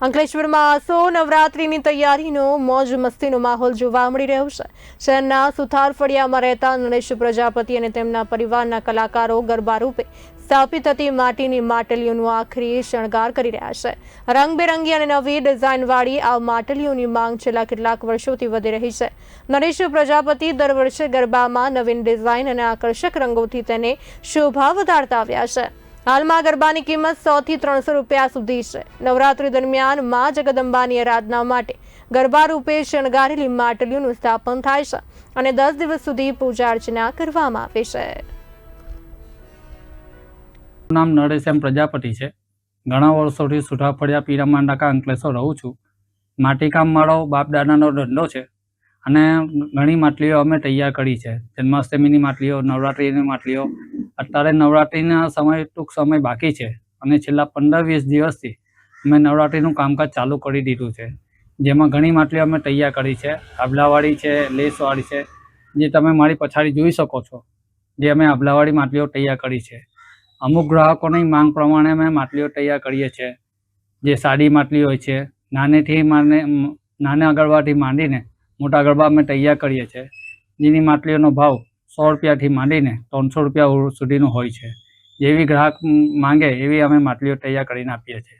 અંકલેશ્વરમાં આસો નવરાત્રીની તૈયારીનો મોજ મસ્તીનો માહોલ જોવા મળી રહ્યો છે. શહેરના સુથાર ફળિયામાં રહેતા નરેશ પ્રજાપતિ અને તેમના પરિવારના કલાકારો ગરબા રૂપે સ્થાપિત હતી માટીની માટલીઓનું આખરી શણગાર કરી રહ્યા છે. રંગબેરંગી અને નવી ડિઝાઇનવાળી આ માટલીઓની માંગ છેલ્લા કેટલાક વર્ષોથી વધી રહી છે. નરેશ પ્રજાપતિ દર વર્ષે ગરબામાં નવીન ડિઝાઇન અને આકર્ષક રંગોથી તેને શોભા વધારતા આવ્યા છે. હાલમાં ગરબાની કિંમત સો થી ત્રણસો રૂપિયા સુધી છે. નવરાત્રી દરમિયાન મા જગદંબાની આરાધના માટે ગરબા રૂપે શણગારેલી માટલીઓનું સ્થાપન થાય છે અને દસ દિવસ સુધી પૂજા અર્ચના કરવામાં આવે છે. નામ નરેશ એમ પ્રજાપતિ છે. ઘણા વર્ષોથી સુઠાફળિયા પીરામાં ડાકા અંકલેશ્વર રહું છું. માટીકામ મારો બાપ દાદાનો ધંધો છે અને ઘણી માટલીઓ અમે તૈયાર કરી છે. જન્માષ્ટમીની માટલીઓ, નવરાત્રિની માટલીઓ અત્યારે નવરાત્રિના સમય ટૂંક સમય બાકી છે અને છેલ્લા પંદર વીસ દિવસથી અમે નવરાત્રિનું કામકાજ ચાલુ કરી દીધું છે. જેમાં ઘણી માટલીઓ અમે તૈયાર કરી છે. આભલાવાળી છે લેસવાળી છે. જે તમે મારી પછાડી જોઈ શકો છો જે અમે આભલાવાળી માટલીઓ તૈયાર કરી છે. અમુક ગ્રાહકોની માંગ પ્રમાણે અમે માટલીઓ તૈયાર કરીએ છીએ. જે સાદી માટલી હોય છે, નાનેથી માને, નાના ગરબાથી માંડીને મોટા ગરબા અમે તૈયાર કરીએ છીએ. જેની માટલીઓનો ભાવ સો રૂપિયાથી માંડીને ત્રણસો રૂપિયા સુધીનું હોય છે. જેવી ગ્રાહક માંગે એવી અમે માટલીઓ તૈયાર કરીને આપીએ છીએ.